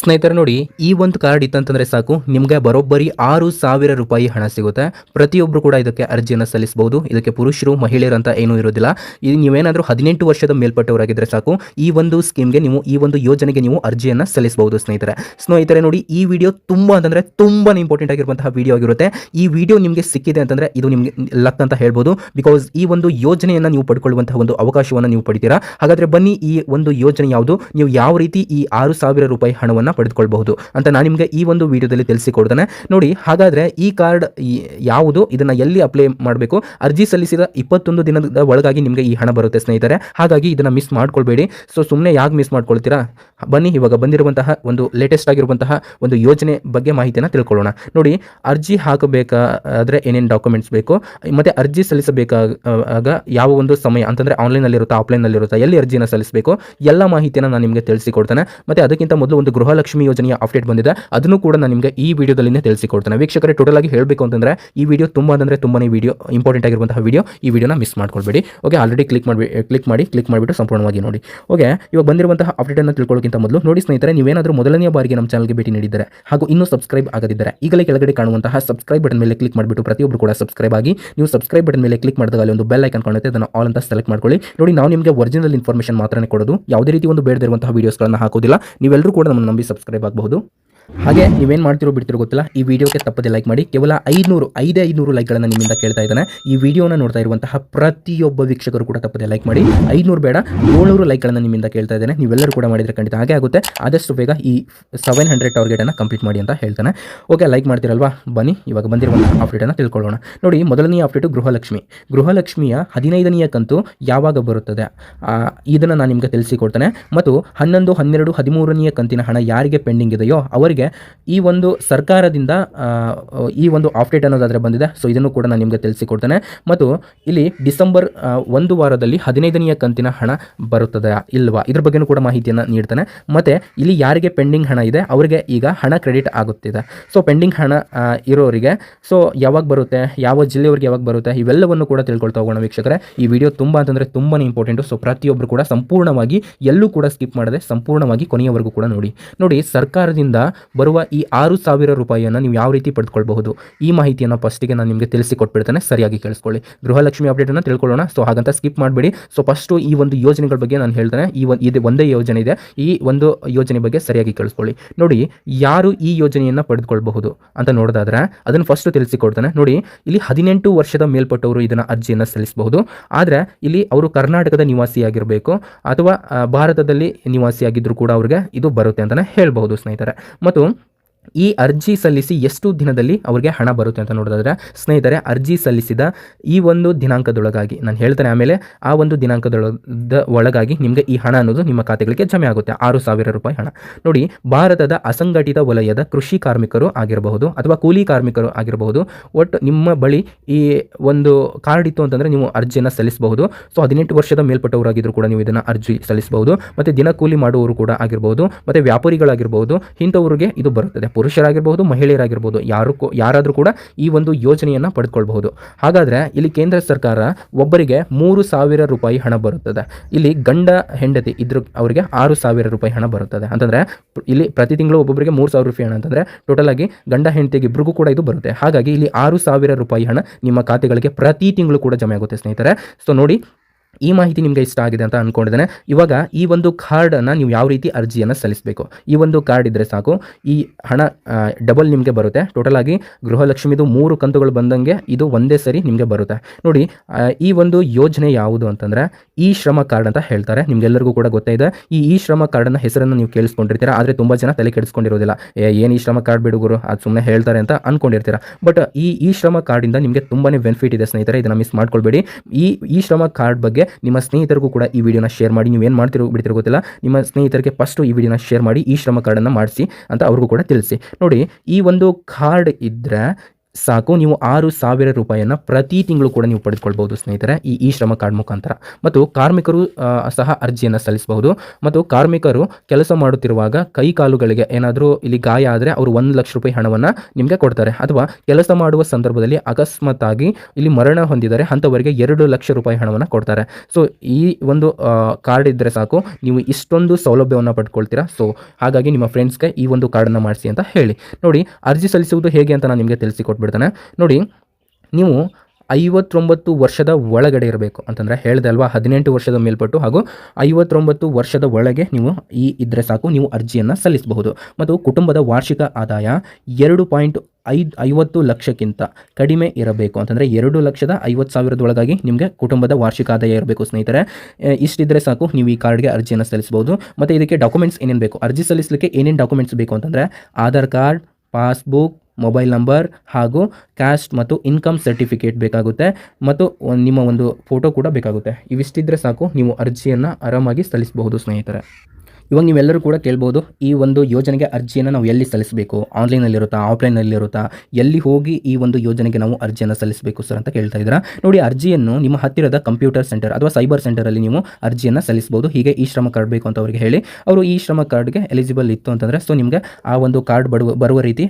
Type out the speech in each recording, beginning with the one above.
ಸ್ನೇಹಿತರೆ ನೋಡಿ, ಈ ಒಂದು ಕಾರ್ಡ್ ಇತ್ತಂತಂದ್ರೆ ಸಾಕು, ನಿಮಗೆ ಬರೋಬ್ಬರಿ ಆರು ಸಾವಿರ ರೂಪಾಯಿ ಹಣ ಸಿಗುತ್ತೆ. ಪ್ರತಿಯೊಬ್ಬರು ಕೂಡ ಇದಕ್ಕೆ ಅರ್ಜಿಯನ್ನು ಸಲ್ಲಿಸಬಹುದು ಇದಕ್ಕೆ ಪುರುಷರು, ಮಹಿಳೆಯರು ಅಂತ ಏನೂ ಇರೋದಿಲ್ಲ. ಇದು ನೀವೇನಾದರೂ ಹದಿನೆಂಟು ವರ್ಷದ ಮೇಲ್ಪಟ್ಟವರಾಗಿದ್ರೆ ಸಾಕು, ಈ ಒಂದು ಸ್ಕೀಮ್ಗೆ ನೀವು, ಈ ಒಂದು ಯೋಜನೆಗೆ ನೀವು ಅರ್ಜಿಯನ್ನು ಸಲ್ಲಿಸಬಹುದು ಸ್ನೇಹಿತರೆ. ಸ್ನೇಹಿತರೆ ನೋಡಿ, ಈ ವಿಡಿಯೋ ತುಂಬ ಅಂತಂದ್ರೆ ತುಂಬಾ ಇಂಪಾರ್ಟೆಂಟ್ ಆಗಿರುವಂತಹ ವಿಡಿಯೋ ಆಗಿರುತ್ತೆ. ಈ ವಿಡಿಯೋ ನಿಮಗೆ ಸಿಕ್ಕಿದೆ ಅಂತಂದ್ರೆ ಇದು ನಿಮಗೆ ಲಕ್ ಅಂತ ಹೇಳ್ಬೋದು. ಬಿಕಾಸ್ ಈ ಒಂದು ಯೋಜನೆಯನ್ನು ನೀವು ಪಡ್ಕೊಳ್ಳುವಂತಹ ಒಂದು ಅವಕಾಶವನ್ನು ನೀವು ಪಡಿತೀರಾ. ಹಾಗಾದ್ರೆ ಬನ್ನಿ, ಈ ಒಂದು ಯೋಜನೆ ಯಾವುದು? ನೀವು ಯಾವ ರೀತಿ ಈ ಆರು ಸಾವಿರ ರೂಪಾಯಿ ಹಣವನ್ನು ಪಡೆದುಕೊಳ್ಬಹುದು ಅಂತ ನಾನು ನಿಮಗೆ ಈ ಒಂದು ವಿಡಿಯೋದಲ್ಲಿ ತಿಳಿಸಿಕೊಡ್ತೇನೆ. ನೋಡಿ, ಹಾಗಾದ್ರೆ ಈ ಕಾರ್ಡ್ ಯಾವುದು? ಇದನ್ನ ಎಲ್ಲಿ ಅಪ್ಲೈ ಮಾಡಬೇಕು? ಅರ್ಜಿ ಸಲ್ಲಿಸಿದ ಇಪ್ಪತ್ತೊಂದು ದಿನದ ಒಳಗಾಗಿ ನಿಮಗೆ ಈ ಹಣ ಬರುತ್ತೆ ಸ್ನೇಹಿತರೆ. ಹಾಗಾಗಿ ಇದನ್ನ ಮಿಸ್ ಮಾಡ್ಕೊಳ್ಬೇಡಿ. ಸೊ ಸುಮ್ಮನೆ ಯಾಕೆ ಮಿಸ್ ಮಾಡ್ಕೊಳ್ತೀರಾ? ಬನ್ನಿ, ಇವಾಗ ಬಂದಿರುವಂತಹ ಒಂದು ಲೇಟೆಸ್ಟ್ ಆಗಿರುವಂತಹ ಒಂದು ಯೋಜನೆ ಬಗ್ಗೆ ಮಾಹಿತಿಯನ್ನು ತಿಳ್ಕೊಳ್ಳೋಣ. ನೋಡಿ, ಅರ್ಜಿ ಹಾಕಬೇಕಾದ್ರೆ ಏನೇನು ಡಾಕ್ಯುಮೆಂಟ್ಸ್ ಬೇಕು? ಮತ್ತೆ ಅರ್ಜಿ ಸಲ್ಲಿಸಬೇಕಾಗ ಯಾವ ಒಂದು ಸಮಯ, ಅಂತಂದ್ರೆ ಆನ್ಲೈನಲ್ಲಿರುತ್ತಾ ಇರುತ್ತಾ ಆಫ್ಲೈನಲ್ಲಿ ಇರುತ್ತಾ ಎಲ್ಲಿ ಅರ್ಜಿನ ಸಲ್ಲಿಸಬೇಕು? ಎಲ್ಲ ಮಾಹಿತಿಯನ್ನು ನಾನು ನಿಮಗೆ ತಿಳಿಸಿಕೊಡ್ತೇನೆ. ಮತ್ತೆ ಅದಕ್ಕಿಂತ ಮೊದಲು ಒಂದು ಗೃಹಲಕ್ಷ್ಮಿ ಯೋಜನೆಯ ಅಪ್ಡೇಟ್ ಬಂದಿದೆ. ಅದನ್ನು ಕೂಡ ನಾನು ನಿಮಗೆ ಈ ವಿಡಿಯೋದಲ್ಲಿ ತಿಳಿಸಿಕೊಡ್ತೇನೆ. ವೀಕ್ಷಕರೇ ಟೋಟಲ್ ಆಗಿ ಹೇಳಬೇಕು ಅಂತಂದ್ರೆ, ಈ ವಿಡಿಯೋ ತುಂಬ ಅಂದರೆ ತುಂಬನೇ ವಿಡಿಯೋ ಇಂಪಾರ್ಟೆಂಟ್ ಆಗಿರುವಂತಹ ವಿಡಿಯೋ ಈ ವಿಡಿಯೋನ ಮಿಸ್ ಮಾಡ್ಕೊಳ್ಬೇಡಿ. ಓಕೆ ಆಲ್ರೆಡಿ ಕ್ಲಿಕ್ ಮಾಡಿ ಕ್ಲಿಕ್ ಮಾಡಿ ಕ್ಲಿಕ್ ಮಾಡಿಬಿಟ್ಟು ಸಂಪೂರ್ಣವಾಗಿ ನೋಡಿ. ಓಕೆ ಇವಾಗ ಬಂದಿರುವಂತಹ ಅಪ್ಡೇಟ್ ಅನ್ನು ತಿಳ್ಕೊಳ್ಳೋಕ್ಕಿಂತ ಮೊದಲು ನೋಡಿ ಸ್ನೇಹಿತರೆ, ನೀವೇನಾದರೂ ಮೊದಲನೇ ಬಾರಿಗೆ ನಮ್ಮ ಚಾನಲ್ಗೆ ಭೇಟಿ ನೀಡಿದ್ದಾರೆ ಹಾಗೂ ಇನ್ನೂ ಸಬ್ಸ್ಕ್ರೈಬ್ ಆಗದಿದ್ದರೆ, ಈಗಲೇ ಕೆಳಗಡೆ ಕಾಣುವಂತಹ ಸಬ್ಸ್ಕ್ರೈಬ್ ಬಟನ್ ಮೇಲೆ ಕ್ಲಿಕ್ ಮಾಡಿಬಿಟ್ಟು ಪ್ರತಿಯೊಬ್ಬರು ಕೂಡ ಸಬ್ಸ್ಕ್ರೈಬ್ ಆಗಿ, ನೀವು ಸಬ್ಸ್ಕ್ರೈಬ್ ಬಟನ್ ಮೇಲೆ ಕ್ಲಿಕ್ ಮಾಡಿದಾಗ ಅಲ್ಲಿ ಒಂದು ಬೆಲ್ ಐಕನ್ ಕಾಣುತ್ತೆ, ಅದನ್ನು ಆಲ್ ಅಂತ ಸೆಲೆಕ್ಟ್ ಮಾಡ್ಕೊಳ್ಳಿ. ನೋಡಿ, ನಾವು ನಿಮಗೆ ಒರಿಜಿನಲ್ ಇನ್ಫಾರ್ಮೇಷನ್ ಮಾತ್ರ ಕೊಡೋದು, ಯಾವುದೇ ರೀತಿ ಒಂದು ಬೇಡದಿರುವಂತಹ ವೀಡಿಯೋಸ್ಗಳನ್ನು ಹಾಕೋದಿಲ್ಲ. ನೀವೆಲ್ಲರೂ ಕೂಡ ನಮ್ಮನ್ನು ನಂಬಿ ಸಬ್ಸ್ಕ್ರೈಬ್ ಆಗಬಹುದು. ಹಾಗೆ ನೀವೇನು ಮಾಡ್ತಿರೋ ಬಿಡ್ತಿರೋ ಗೊತ್ತಿಲ್ಲ, ಈ ವಿಡಿಯೋಕ್ಕೆ ತಪ್ಪದೆ ಲೈಕ್ ಮಾಡಿ. ಕೇವಲ ಐದ್ನೂರು, ಐದೇ ಐದುನೂರು ಲೈಕ್ಗಳನ್ನು ನಿಮ್ಮಿಂದ ಕೇಳ್ತಾ ಇದ್ದಾನೆ. ಈ ವಿಡಿಯೋನ ನೋಡ್ತಾ ಇರುವಂತಹ ಪ್ರತಿಯೊಬ್ಬ ವೀಕ್ಷಕರು ಕೂಡ ತಪ್ಪದೆ ಲೈಕ್ ಮಾಡಿ. ಐದುನೂರು ಬೇಡ, ಏಳ್ನೂರು ಲೈಕ್ಗಳನ್ನು ನಿಮ್ಮಿಂದ ಕೇಳ್ತಾ ಇದ್ದೇನೆ. ನೀವೆಲ್ಲರೂ ಕೂಡ ಮಾಡಿದರೆ ಖಂಡಿತ ಹಾಗೆ ಆಗುತ್ತೆ. ಆದಷ್ಟು ಬೇಗ ಈ ಸೆವೆನ್ ಹಂಡ್ರೆಡ್ ಟಾರ್ಗೆಟನ್ನು ಕಂಪ್ಲೀಟ್ ಮಾಡಿ ಅಂತ ಹೇಳ್ತಾನೆ. ಓಕೆ ಲೈಕ್ ಮಾಡ್ತಿರಲ್ವಾ? ಬನ್ನಿ, ಇವಾಗ ಬಂದಿರುವಂತಹ ಅಪ್ಡೇಟನ್ನು ತಿಳ್ಕೊಳ್ಳೋಣ. ನೋಡಿ, ಮೊದಲನೆಯ ಅಪ್ಡೇಟು ಗೃಹಲಕ್ಷ್ಮಿ. ಗೃಹಲಕ್ಷ್ಮಿಯ ಹದಿನೈದನೆಯ ಕಂತು ಯಾವಾಗ ಬರುತ್ತದೆ? ಇದನ್ನು ನಾನು ನಿಮಗೆ ತಿಳಿಸಿಕೊಡ್ತೇನೆ ಮತ್ತು ಹನ್ನೊಂದು, ಹನ್ನೆರಡು, ಹದಿಮೂರನೆಯ ಕಂತಿನ ಹಣ ಯಾರಿಗೆ ಪೆಂಡಿಂಗ್ ಇದೆಯೋ ಅವರಿಗೆ ಈ ಒಂದು ಸರ್ಕಾರದಿಂದ ಈ ಒಂದು ಅಪ್ಡೇಟ್ ಅನ್ನೋದಾದರೆ ಬಂದಿದೆ. ಸೊ ಇದನ್ನು ಕೂಡ ನಾನು ನಿಮಗೆ ತಿಳಿಸಿಕೊಡ್ತೇನೆ. ಮತ್ತು ಇಲ್ಲಿ ಡಿಸೆಂಬರ್ ಒಂದು ವಾರದಲ್ಲಿ ಹದಿನೈದನೆಯ ಕಂತಿನ ಹಣ ಬರುತ್ತದೆ ಇಲ್ವಾ? ಇದ್ರ ಬಗ್ಗೆನೂ ಕೂಡ ಮಾಹಿತಿಯನ್ನು ನೀಡ್ತಾನೆ. ಮತ್ತು ಇಲ್ಲಿ ಯಾರಿಗೆ ಪೆಂಡಿಂಗ್ ಹಣ ಇದೆ? ಅವರಿಗೆ ಈಗ ಹಣ ಕ್ರೆಡಿಟ್ ಆಗುತ್ತಿದೆ. ಸೊ ಪೆಂಡಿಂಗ್ ಹಣ ಇರೋರಿಗೆ ಸೊ ಯಾವಾಗ ಬರುತ್ತೆ? ಯಾವ ಜಿಲ್ಲೆಯವರಿಗೆ ಯಾವಾಗ ಬರುತ್ತೆ? ಇವೆಲ್ಲವನ್ನು ಕೂಡ ತಿಳ್ಕೊಳ್ತಾ ಹೋಗೋಣ ವೀಕ್ಷಕರೇ. ಈ ವಿಡಿಯೋ ತುಂಬ ಅಂತಂದರೆ ತುಂಬಾ ಇಂಪಾರ್ಟೆಂಟು ಸೊ ಪ್ರತಿಯೊಬ್ಬರು ಕೂಡ ಸಂಪೂರ್ಣವಾಗಿ ಎಲ್ಲೂ ಕೂಡ ಸ್ಕಿಪ್ ಮಾಡದೆ ಸಂಪೂರ್ಣವಾಗಿ ಕೊನೆಯವರೆಗೂ ಕೂಡ ನೋಡಿ. ನೋಡಿ, ಸರ್ಕಾರದಿಂದ ಬರುವ ಈ ಆರು ಸಾವಿರ ರೂಪಾಯಿಯನ್ನು ನೀವು ಯಾವ ರೀತಿ ಪಡೆದುಕೊಳ್ಬಹುದು? ಈ ಮಾಹಿತಿಯನ್ನು ಫಸ್ಟಿಗೆ ನಾನು ನಿಮಗೆ ತಿಳಿಸಿ ತಿಳಿಸಿಕೊಟ್ಬಿಡ್ತೇನೆ. ಸರಿಯಾಗಿ ಕೇಳಿಸ್ಕೊಳ್ಳಿ. ಗೃಹಲಕ್ಷ್ಮಿ ಅಪ್ಡೇಟನ್ನು ತಿಳ್ಕೊಳ್ಳೋಣ. ಸೊ ಹಾಗಂತ ಸ್ಕಿಪ್ ಮಾಡಬೇಡಿ. ಸೊ ಫಸ್ಟು ಈ ಒಂದು ಯೋಜನೆಗಳ ಬಗ್ಗೆ ನಾನು ಹೇಳ್ತೇನೆ. ಈ ಒಂದು ಇದು ಒಂದೇ ಯೋಜನೆ ಇದೆ. ಈ ಒಂದು ಯೋಜನೆ ಬಗ್ಗೆ ಸರಿಯಾಗಿ ಕೇಳಿಸ್ಕೊಳ್ಳಿ. ನೋಡಿ, ಯಾರು ಈ ಯೋಜನೆಯನ್ನು ಪಡೆದುಕೊಳ್ಬಹುದು ಅಂತ ನೋಡೋದಾದ್ರೆ, ಅದನ್ನು ಫಸ್ಟ್ ತಿಳಿಸಿಕೊಡ್ತಾನೆ. ನೋಡಿ, ಇಲ್ಲಿ ಹದಿನೆಂಟು ವರ್ಷದ ಮೇಲ್ಪಟ್ಟವರು ಇದನ್ನು ಅರ್ಜಿಯನ್ನು ಸಲ್ಲಿಸಬಹುದು. ಆದರೆ, ಇಲ್ಲಿ ಅವರು ಕರ್ನಾಟಕದ ನಿವಾಸಿಯಾಗಿರಬೇಕು. ಅಥವಾ ಭಾರತದಲ್ಲಿ ನಿವಾಸಿಯಾಗಿದ್ದರೂ ಕೂಡ ಅವರಿಗೆ ಇದು ಬರುತ್ತೆ ಅಂತಲೇ ಹೇಳ್ಬಹುದು ಸ್ನೇಹಿತರೆ. ಮತ್ತು pronto, ಈ ಅರ್ಜಿ ಸಲ್ಲಿಸಿ ಎಷ್ಟು ದಿನದಲ್ಲಿ ಅವರಿಗೆ ಹಣ ಬರುತ್ತೆ ಅಂತ ನೋಡೋದಾದ್ರೆ, ಸ್ನೇಹಿತರೆ, ಅರ್ಜಿ ಸಲ್ಲಿಸಿದ ಈ ಒಂದು ದಿನಾಂಕದೊಳಗಾಗಿ, ನಾನು ಹೇಳ್ತೇನೆ ಆಮೇಲೆ, ಆ ಒಂದು ದಿನಾಂಕದೊಳದ ಒಳಗಾಗಿ ನಿಮಗೆ ಈ ಹಣ ಅನ್ನೋದು ನಿಮ್ಮ ಖಾತೆಗಳಿಗೆ ಜಮೆ ಆಗುತ್ತೆ. ಆರು ಸಾವಿರ ರೂಪಾಯಿ ಹಣ. ನೋಡಿ, ಭಾರತದ ಅಸಂಘಟಿತ ವಲಯದ ಕೃಷಿ ಕಾರ್ಮಿಕರು ಆಗಿರಬಹುದು ಅಥವಾ ಕೂಲಿ ಕಾರ್ಮಿಕರು ಆಗಿರಬಹುದು. ಒಟ್ಟು ನಿಮ್ಮ ಬಳಿ ಈ ಒಂದು ಕಾರ್ಡ್ ಇತ್ತು ಅಂತಂದರೆ ನೀವು ಅರ್ಜಿಯನ್ನು ಸಲ್ಲಿಸಬಹುದು. ಸೊ, ಹದಿನೆಂಟು ವರ್ಷದ ಮೇಲ್ಪಟ್ಟವರಾಗಿದ್ದರೂ ಕೂಡ ನೀವು ಇದನ್ನು ಅರ್ಜಿ ಸಲ್ಲಿಸಬಹುದು. ಮತ್ತು ದಿನಕೂಲಿ ಮಾಡುವವರು ಕೂಡ ಆಗಿರಬಹುದು. ಮತ್ತು ವ್ಯಾಪಾರಿಗಳಾಗಿರ್ಬೋದು ಇಂಥವ್ರಿಗೆ ಇದು ಬರುತ್ತದೆ. ಪುರುಷರಾಗಿರ್ಬೋದು ಮಹಿಳೆಯರಾಗಿರ್ಬೋದು ಯಾರು ಯಾರಾದರೂ ಕೂಡ ಈ ಒಂದು ಯೋಜನೆಯನ್ನು ಪಡೆದುಕೊಳ್ಬಹುದು ಹಾಗಾದರೆ ಇಲ್ಲಿ ಕೇಂದ್ರ ಸರ್ಕಾರ ಒಬ್ಬರಿಗೆ ಮೂರು ಸಾವಿರ ರೂಪಾಯಿ ಹಣ ಬರುತ್ತದೆ. ಇಲ್ಲಿ ಗಂಡ ಹೆಂಡತಿ ಇದ್ರ ಅವರಿಗೆ ಆರು ಸಾವಿರ ರೂಪಾಯಿ ಹಣ ಬರುತ್ತದೆ. ಅಂತಂದರೆ ಇಲ್ಲಿ ಪ್ರತಿ ತಿಂಗಳು ಒಬ್ಬೊಬ್ಬರಿಗೆ ಮೂರು ಸಾವಿರ ರೂಪಾಯಿ ಹಣ ಅಂತಂದರೆ ಟೋಟಲ್ ಆಗಿ ಗಂಡ ಹೆಂಡತಿಗೆ ಇಬ್ಬರಿಗೂ ಕೂಡ ಇದು ಬರುತ್ತೆ. ಹಾಗಾಗಿ ಇಲ್ಲಿ ಆರು ಸಾವಿರ ರೂಪಾಯಿ ಹಣ ನಿಮ್ಮ ಖಾತೆಗಳಿಗೆ ಪ್ರತಿ ತಿಂಗಳು ಕೂಡ ಜಮೆ ಆಗುತ್ತೆ ಸ್ನೇಹಿತರೆ. ಸೊ ನೋಡಿ ಈ ಮಾಹಿತಿ ನಿಮಗೆ ಇಷ್ಟ ಆಗಿದೆ ಅಂತ ಅಂದ್ಕೊಂಡಿದ್ದೇನೆ ಇವಾಗ ಈ ಒಂದು ಕಾರ್ಡನ್ನು ನೀವು ಯಾವ ರೀತಿ ಅರ್ಜಿಯನ್ನು ಸಲ್ಲಿಸಬೇಕು? ಈ ಒಂದು ಕಾರ್ಡ್ ಇದ್ದರೆ ಸಾಕು. ಈ ಹಣ ಡಬಲ್ ನಿಮಗೆ ಬರುತ್ತೆ. ಟೋಟಲ್ ಆಗಿ ಗೃಹಲಕ್ಷ್ಮಿದು ಮೂರು ಕಂತುಗಳು ಬಂದಂಗೆ ಇದು ಒಂದೇ ಸರಿ ನಿಮಗೆ ಬರುತ್ತೆ. ನೋಡಿ ಈ ಒಂದು ಯೋಜನೆ ಯಾವುದು ಅಂತಂದರೆ ಈ ಶ್ರಮ ಕಾರ್ಡ್ ಅಂತ ಹೇಳ್ತಾರೆ. ನಿಮಗೆಲ್ಲರಿಗೂ ಕೂಡ ಗೊತ್ತೇ ಈ ಈ ಶ್ರಮ ಕಾರ್ಡ್ನ ಹೆಸರನ್ನು ನೀವು ಕೇಳಿಸ್ಕೊಂಡಿರ್ತೀರ? ಆದರೆ ತುಂಬ ಜನ ತಲೆ ಕೆಡಿಸ್ಕೊಂಡಿರೋದಿಲ್ಲ. ಏನು ಈ ಶ್ರಮ ಕಾರ್ಡ್ ಬಿಡುಗರು ಅದು ಸುಮ್ಮನೆ ಹೇಳ್ತಾರೆ ಅಂತ ಅನ್ಕೊಂಡಿರ್ತೀರಾ? ಬಟ್ ಈ ಈ ಶ್ರಮ ಕಾರ್ಡಿಂದ ನಿಮಗೆ ತುಂಬಾ ಬೆನಿಫಿಟ್ ಇದೆ ಸ್ನೇಹಿತರೆ. ಇದನ್ನು ಮಿಸ್ ಮಾಡ್ಕೊಳ್ಬೇಡಿ. ಈ ಈ ಶ್ರಮ ಕಾರ್ಡ್ ಬಗ್ಗೆ ನಿಮ್ಮ ಸ್ನೇಹಿತರಿಗೂ ಕೂಡ ಈ ವಿಡಿಯೋನ ಶೇರ್ ಮಾಡಿ. ನೀವು ಏನು ಮಾಡ್ತಿರೋ ಬಿಡ್ತಿರೋ ಗೊತ್ತಿಲ್ಲ. ನಿಮ್ಮ ಸ್ನೇಹಿತರಿಗೆ ಫಸ್ಟು ಈ ವಿಡಿಯೋನ ಶೇರ್ ಮಾಡಿ, ಈ ಶ್ರಮ ಕಾರ್ಡನ್ನು ಮಾಡಿಸಿ ಅಂತ ಅವ್ರಿಗೂ ಕೂಡ ತಿಳಿಸಿ. ನೋಡಿ, ಈ ಒಂದು ಕಾರ್ಡ್ ಇದ್ದರೆ ಸಾಕು. ನೀವು ಆರು ಸಾವಿರ ರೂಪಾಯಿಯನ್ನು ಪ್ರತಿ ತಿಂಗಳು ಕೂಡ ನೀವು ಪಡೆದುಕೊಳ್ಬಹುದು ಸ್ನೇಹಿತರೆ, ಈ ಇ ಶ್ರಮ ಕಾರ್ಡ್ ಮುಖಾಂತರ. ಮತ್ತು ಕಾರ್ಮಿಕರು ಸಹ ಅರ್ಜಿಯನ್ನು ಸಲ್ಲಿಸಬಹುದು. ಮತ್ತು ಕಾರ್ಮಿಕರು ಕೆಲಸ ಮಾಡುತ್ತಿರುವಾಗ ಕೈ ಕಾಲುಗಳಿಗೆ ಏನಾದರೂ ಇಲ್ಲಿ ಗಾಯ ಆದರೆ ಅವರು ಒಂದು ಲಕ್ಷ ರೂಪಾಯಿ ಹಣವನ್ನು ನಿಮಗೆ ಕೊಡ್ತಾರೆ. ಅಥವಾ ಕೆಲಸ ಮಾಡುವ ಸಂದರ್ಭದಲ್ಲಿ ಅಕಸ್ಮಾತ್ತಾಗಿ ಇಲ್ಲಿ ಮರಣ ಹೊಂದಿದರೆ ಅಂಥವರಿಗೆ ಎರಡು ಲಕ್ಷ ರೂಪಾಯಿ ಹಣವನ್ನು ಕೊಡ್ತಾರೆ. ಸೊ ಈ ಒಂದು ಕಾರ್ಡ್ ಇದ್ದರೆ ಸಾಕು. ನೀವು ಇಷ್ಟೊಂದು ಸೌಲಭ್ಯವನ್ನು ಪಡ್ಕೊಳ್ತೀರಾ. ಸೊ ಹಾಗಾಗಿ ನಿಮ್ಮ ಫ್ರೆಂಡ್ಸ್ಗೆ ಈ ಒಂದು ಕಾರ್ಡನ್ನು ಮಾಡಿಸಿ ಅಂತ ಹೇಳಿ. ನೋಡಿ, ಅರ್ಜಿ ಸಲ್ಲಿಸುವುದು ಹೇಗೆ ಅಂತ ನಾನು ನಿಮಗೆ ತಿಳಿಸಿಕೊಟ್ಬಿಡ್ತೇನೆ ನೋಡಿ, ನೀವು ಐವತ್ತೊಂಬತ್ತು ವರ್ಷದ ಒಳಗಡೆ ಇರಬೇಕು ಅಂತಂದರೆ ಹೇಳಿದೆ ಅಲ್ವಾ? ಹದಿನೆಂಟು ವರ್ಷದ ಮೇಲ್ಪಟ್ಟು ಹಾಗೂ ಐವತ್ತೊಂಬತ್ತು ವರ್ಷದ ಒಳಗೆ ನೀವು ಈ ಇದ್ದರೆ ಸಾಕು, ನೀವು ಅರ್ಜಿಯನ್ನು ಸಲ್ಲಿಸಬಹುದು. ಮತ್ತು ಕುಟುಂಬದ ವಾರ್ಷಿಕ ಆದಾಯ ಎರಡು ಪಾಯಿಂಟ್ ಐದು, ಐವತ್ತು ಲಕ್ಷಕ್ಕಿಂತ ಕಡಿಮೆ ಇರಬೇಕು ಅಂತಂದರೆ ಎರಡು ಲಕ್ಷದ ಐವತ್ತು ಸಾವಿರದೊಳಗಾಗಿ ನಿಮಗೆ ಕುಟುಂಬದ ವಾರ್ಷಿಕ ಆದಾಯ ಇರಬೇಕು ಸ್ನೇಹಿತರೆ. ಇಷ್ಟಿದ್ದರೆ ಸಾಕು, ನೀವು ಈ ಕಾರ್ಡ್ಗೆ ಅರ್ಜಿಯನ್ನು ಸಲ್ಲಿಸಬಹುದು. ಮತ್ತು ಇದಕ್ಕೆ ಡಾಕ್ಯುಮೆಂಟ್ಸ್ ಏನೇನು ಬೇಕು? ಅರ್ಜಿ ಸಲ್ಲಿಸಲಿಕ್ಕೆ ಏನೇನು ಡಾಕ್ಯುಮೆಂಟ್ಸ್ ಬೇಕು ಅಂತಂದರೆ? Aadhaar card, passbook mobile number ಹಾಗೂ ಕ್ಯಾಸ್ಟ್ ಮತ್ತು ಇನ್ಕಮ್ ಸರ್ಟಿಫಿಕೇಟ್ ಬೇಕಾಗುತ್ತೆ. ಮತ್ತು ನಿಮ್ಮ ಒಂದು ಫೋಟೋ ಕೂಡ ಬೇಕಾಗುತ್ತೆ. ಇವಿಷ್ಟಿದ್ರೆ ಸಾಕು, ನೀವು ಅರ್ಜಿಯನ್ನು ಆರಾಮಾಗಿ ಸಲ್ಲಿಸಬಹುದು ಸ್ನೇಹಿತರೆ. ಇವಾಗ ನೀವೆಲ್ಲರೂ ಕೂಡ ಕೇಳ್ಬೋದು, ಈ ಒಂದು ಯೋಜನೆಗೆ ಅರ್ಜಿಯನ್ನು ನಾವು ಎಲ್ಲಿ ಸಲ್ಲಿಸಬೇಕು? ಆನ್ಲೈನಲ್ಲಿರುತ್ತಾ, ಆಫ್ಲೈನಲ್ಲಿರುತ್ತಾ? ಎಲ್ಲಿ ಹೋಗಿ ಈ ಒಂದು ಯೋಜನೆಗೆ ನಾವು ಅರ್ಜಿಯನ್ನು ಸಲ್ಲಿಸಬೇಕು ಸರ್ ಅಂತ ಕೇಳ್ತಾ ಇದ್ದೀರಾ? ನೋಡಿ, ಅರ್ಜಿಯನ್ನು ನಿಮ್ಮ ಹತ್ತಿರದ ಕಂಪ್ಯೂಟರ್ ಸೆಂಟರ್ ಅಥವಾ ಸೈಬರ್ ಸೆಂಟರಲ್ಲಿ ನೀವು ಅರ್ಜಿಯನ್ನು ಸಲ್ಲಿಸಬಹುದು ಹೀಗೆ ಈ ಶ್ರಮ ಕಾರ್ಡ್ ಬೇಕು ಅಂತ ಅವರಿಗೆ ಹೇಳಿ, ಅವರು ಈ ಶ್ರಮ ಕಾರ್ಡ್ಗೆ ಎಲಿಜಿಬಲ್ ಇತ್ತು ಅಂತಂದರೆ, ಸೊ ನಿಮಗೆ ಆ ಒಂದು ಕಾರ್ಡ್ ಬರುವ ಬರುವ ರೀತಿ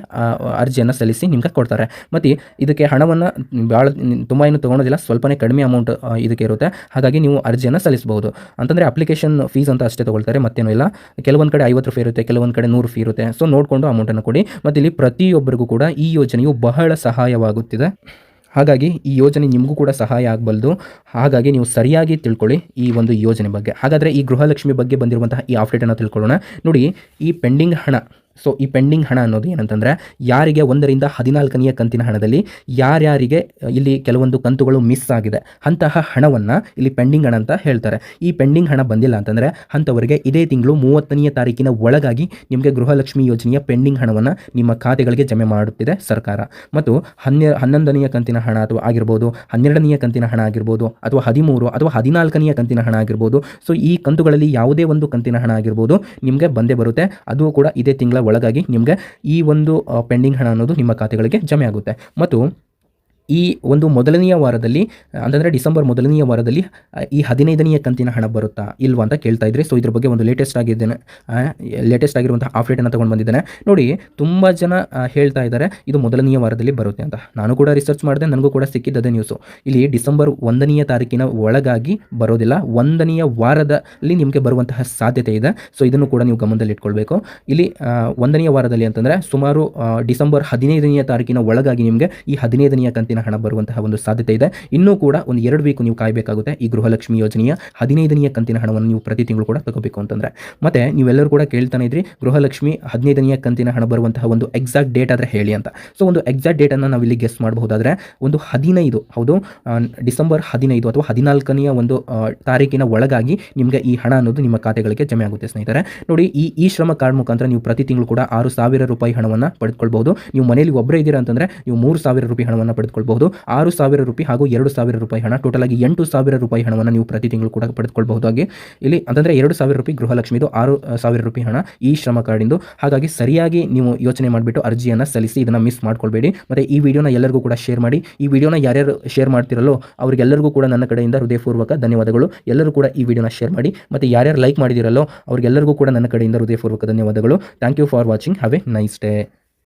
ಅರ್ಜಿಯನ್ನು ಸಲ್ಲಿಸಿ ನಿಮಗೆ ಕೊಡ್ತಾರೆ. ಮತ್ತು ಇದಕ್ಕೆ ಹಣವನ್ನು ಭಾಳ ತುಂಬ ಏನು ತೊಗೊಳೋದಿಲ್ಲ, ಸ್ವಲ್ಪನೇ ಕಡಿಮೆ ಅಮೌಂಟ್ ಇದಕ್ಕೆ ಇರುತ್ತೆ. ಹಾಗಾಗಿ ನೀವು ಅರ್ಜಿಯನ್ನು ಸಲ್ಲಿಸಬಹುದು ಅಂತಂದರೆ, ಅಪ್ಲಿಕೇಶನ್ ಫೀಸ್ ಅಂತ ಅಷ್ಟೇ ತೊಗೊಳ್ತಾರೆ, ಮತ್ತೇನೂ ಇಲ್ಲ. ಕೆಲವೊಂದು ಕಡೆ ಐವತ್ತು ರೂಪಾಯಿ ಇರುತ್ತೆ, ಕೆಲವೊಂದು ಕಡೆ ನೂರು ಫೀ ಇರುತ್ತೆ. ಸೊ ನೋಡಿಕೊಂಡು ಅಮೌಂಟನ್ನು ಕೊಡಿ. ಮತ್ತು ಇಲ್ಲಿ ಪ್ರತಿಯೊಬ್ಬರಿಗೂ ಕೂಡ ಈ ಯೋಜನೆಯು ಬಹಳ ಸಹಾಯವಾಗುತ್ತಿದೆ. ಹಾಗಾಗಿ ಈ ಯೋಜನೆ ನಿಮಗೂ ಕೂಡ ಸಹಾಯ ಆಗಬಲ್ದು. ಹಾಗಾಗಿ ನೀವು ಸರಿಯಾಗಿ ತಿಳ್ಕೊಳ್ಳಿ ಈ ಒಂದು ಯೋಜನೆ ಬಗ್ಗೆ. ಹಾಗಾದರೆ ಈ ಗೃಹಲಕ್ಷ್ಮಿ ಬಗ್ಗೆ ಬಂದಿರುವಂತಹ ಈ ಅಪ್ಡೇಟನ್ನು ತಿಳ್ಕೊಳ್ಳೋಣ. ನೋಡಿ, ಈ ಪೆಂಡಿಂಗ್ ಹಣ ಸೊ ಈ ಪೆಂಡಿಂಗ್ ಹಣ ಅನ್ನೋದು ಏನಂತಂದರೆ, ಯಾರಿಗೆ ಒಂದರಿಂದ ಹದಿನಾಲ್ಕನೆಯ ಕಂತಿನ ಹಣದಲ್ಲಿ, ಯಾರ್ಯಾರಿಗೆ ಇಲ್ಲಿ ಕೆಲವೊಂದು ಕಂತುಗಳು ಮಿಸ್ ಆಗಿದೆ, ಅಂತಹ ಹಣವನ್ನು ಇಲ್ಲಿ ಪೆಂಡಿಂಗ್ ಹಣ ಅಂತ ಹೇಳ್ತಾರೆ. ಈ ಪೆಂಡಿಂಗ್ ಹಣ ಬಂದಿಲ್ಲ ಅಂತಂದರೆ, ಅಂಥವರಿಗೆ ಇದೇ ತಿಂಗಳು ಮೂವತ್ತನೆಯ ತಾರೀಕಿನ ಒಳಗಾಗಿ ನಿಮಗೆ ಗೃಹಲಕ್ಷ್ಮಿ ಯೋಜನೆಯ ಪೆಂಡಿಂಗ್ ಹಣವನ್ನು ನಿಮ್ಮ ಖಾತೆಗಳಿಗೆ ಜಮೆ ಮಾಡುತ್ತಿದೆ ಸರ್ಕಾರ. ಮತ್ತು ಹನ್ನೆ, ಹನ್ನೊಂದನೆಯ ಕಂತಿನ ಹಣ ಅಥವಾ ಆಗಿರ್ಬೋದು, ಹನ್ನೆರಡನೆಯ ಕಂತಿನ ಹಣ ಆಗಿರ್ಬೋದು, ಅಥವಾ ಹದಿಮೂರು ಅಥವಾ ಹದಿನಾಲ್ಕನೆಯ ಕಂತಿನ ಹಣ ಆಗಿರ್ಬೋದು ಸೊ ಈ ಕಂತುಗಳಲ್ಲಿ ಯಾವುದೇ ಒಂದು ಕಂತಿನ ಹಣ ಆಗಿರ್ಬೋದು, ನಿಮಗೆ ಬಂದೇ ಬರುತ್ತೆ. ಅದು ಕೂಡ ಇದೇ ತಿಂಗಳ ಒಳಗಾಗಿ ನಿಮಗೆ ಈ ಒಂದು ಪೆಂಡಿಂಗ್ ಹಣ ಅನ್ನೋದು ನಿಮ್ಮ ಖಾತೆಗಳಿಗೆ ಜಮೆ ಆಗುತ್ತೆ ಮತ್ತು ಈ ಒಂದು ಮೊದಲನೆಯ ವಾರದಲ್ಲಿ ಅಂತಂದರೆ ಡಿಸೆಂಬರ್ ಮೊದಲನೆಯ ವಾರದಲ್ಲಿ ಈ ಹದಿನೈದನೆಯ ಕಂತಿನ ಹಣ ಬರುತ್ತಾ ಇಲ್ವಾ ಅಂತ ಕೇಳ್ತಾ ಇದ್ರಿ, ಸೊ ಇದ್ರ ಬಗ್ಗೆ ಒಂದು ಲೇಟೆಸ್ಟ್ ಆಗಿದ್ದೇನೆ ಲೇಟೆಸ್ಟ್ ಆಗಿರುವಂತಹ ಅಪ್ಡೇಟನ್ನು ತೊಗೊಂಡು ಬಂದಿದ್ದೇನೆ. ನೋಡಿ, ತುಂಬ ಜನ ಹೇಳ್ತಾ ಇದ್ದಾರೆ, ಇದು ಮೊದಲನೆಯ ವಾರದಲ್ಲಿ ಬರುತ್ತೆ ಅಂತ. ನಾನು ಕೂಡ ರಿಸರ್ಚ್ ಮಾಡಿದೆ, ನನಗೂ ಕೂಡ ಸಿಕ್ಕಿದ್ದದೇ ನ್ಯೂಸು ಇಲ್ಲಿ ಡಿಸೆಂಬರ್ ಒಂದನೆಯ ತಾರೀಕಿನ ಒಳಗಾಗಿ ಬರೋದಿಲ್ಲ, ಒಂದನೆಯ ವಾರದಲ್ಲಿ ನಿಮಗೆ ಬರುವಂತಹ ಸಾಧ್ಯತೆ ಇದೆ, ಸೊ ಇದನ್ನು ಕೂಡ ನೀವು ಗಮನದಲ್ಲಿ ಇಟ್ಕೊಳ್ಬೇಕು. ಇಲ್ಲಿ ಒಂದನೆಯ ವಾರದಲ್ಲಿ ಅಂತಂದರೆ ಸುಮಾರು ಡಿಸೆಂಬರ್ ಹದಿನೈದನೆಯ ತಾರೀಕಿನ ಒಳಗಾಗಿ ನಿಮಗೆ ಈ ಹದಿನೈದನೆಯ ಕಂತಿನ ಹಣ ಬರುವಂತಹ ಒಂದು ಸಾಧ್ಯತೆ ಇದೆ. ಇನ್ನೂ ಕೂಡ ಒಂದು ಎರಡು ವೀಕ್ ನೀವು ಕಾಯಬೇಕಾಗುತ್ತೆ. ಈ ಗೃಹಲಕ್ಷ್ಮಿ ಯೋಜನೆಯ ಹದಿನೈದನೆಯ ಕಂತಿನ ಹಣವನ್ನು ನೀವು ಪ್ರತಿ ತಿಂಗಳು ಕೂಡ ತಗೋಬೇಕು ಅಂತಂದರೆ. ಮತ್ತೆ ನೀವೆಲ್ಲರೂ ಕೂಡ ಕೇಳ್ತಾನೆ ಇದ್ರಿ, ಗೃಹಲಕ್ಷ್ಮಿ ಹದಿನೈದನೆಯ ಕಂತಿನ ಹಣ ಬರುವಂತಹ ಒಂದು ಎಕ್ಸಾಕ್ಟ್ ಡೇಟ್ ಆದರೆ ಹೇಳಿ ಅಂತ. ಸೊ ಒಂದು ಎಕ್ಸಾಕ್ಟ್ ಡೇಟನ್ನು ನಾವು ಇಲ್ಲಿ ಗೆಸ್ ಮಾಡಬಹುದಾದ್ರೆ, ಒಂದು ಹದಿನೈದು, ಹೌದು ಡಿಸೆಂಬರ್ ಹದಿನೈದು ಅಥವಾ ಹದಿನಾಲ್ಕನೆಯ ಒಂದು ತಾರೀಕಿನ ಒಳಗಾಗಿ ನಿಮಗೆ ಈ ಹಣ ಅನ್ನೋದು ನಿಮ್ಮ ಖಾತೆಗಳಿಗೆ ಜಮೆ ಆಗುತ್ತೆ ಸ್ನೇಹಿತರೆ. ನೋಡಿ, ಈ ಈ ಶ್ರಮ ಕಾರ್ಡ್ ಮುಖಾಂತರ ನೀವು ಪ್ರತಿ ತಿಂಗಳು ಕೂಡ ಆರು ಸಾವಿರ ರೂಪಾಯಿ ಹಣವನ್ನು ಪಡೆದುಕೊಳ್ಬಹುದು. ನೀವು ಮನೆಯಲ್ಲಿ ಒಬ್ಬರೇ ಇದ್ದೀರಾ ಅಂತಂದರೆ, ನೀವು ಮೂರು ಸಾವಿರ ರೂಪಾಯಿ ಹಣವನ್ನು ಪಡೆದುಕೊಳ್ಬಹುದು. ಆರು ಸಾವಿರ ರೂಪಾಯಿ ಹಾಗೂ ಎರಡು ಸಾವಿರ ರೂಪಾಯಿ ಹಣ. ಟೋಟಲ್ ಆಗಿ ಎಂಟು ಸಾವಿರ ರೂಪಾಯಿ ಹಣವನ್ನು ನೀವು ಪ್ರತಿ ತಿಂಗಳು ಕೂಡ ಪಡೆದುಕೊಳ್ಬಹುದಾಗಿ ಇಲ್ಲಿ ಅಂತಂದರೆ ಎರಡು ಸಾವಿರ ರೂಪಾಯಿ ಗೃಹಲಕ್ಷ್ಮಿದು, ಆರು ಸಾವಿರ ರೂಪಾಯಿ ಹಣ ಈ ಶ್ರಮ ಕಾರ್ಡಿಂದು. ಹಾಗಾಗಿ ಸರಿಯಾಗಿ ನೀವು ಯೋಚನೆ ಮಾಡಿಬಿಟ್ಟು ಅರ್ಜಿಯನ್ನು ಸಲ್ಲಿಸಿ, ಇದನ್ನು ಮಿಸ್ ಮಾಡ್ಕೊಳ್ಬೇಡಿ. ಮತ್ತು ಈ ವಿಡಿಯೋನ ಎಲ್ಲರಿಗೂ ಕೂಡ ಶೇರ್ ಮಾಡಿ. ಈ ವಿಡಿಯೋನ ಯಾರ್ಯಾರು ಶೇರ್ ಮಾಡ್ತಿರಲ್ಲೋ ಅವರಿಗೆಲ್ಲರಿಗೂ ಕೂಡ ನನ್ನ ಕಡೆಯಿಂದ ಹೃದಯಪೂರ್ವಕ ಧನ್ಯವಾದಗಳು. ಎಲ್ಲರೂ ಕೂಡ ಈ ವಿಡಿಯೋನ ಶೇರ್ ಮಾಡಿ. ಮತ್ತು ಯಾರ್ಯಾರು ಲೈಕ್ ಮಾಡಿದಿರಲ್ಲೋ ಅವರಿಗೆಲ್ಲರಿಗೂ ಕೂಡ ನನ್ನ ಕಡೆಯಿಂದ ಹೃದಯಪೂರ್ವಕ ಧನ್ಯವಾದಗಳು. Thank you for watching have a nice day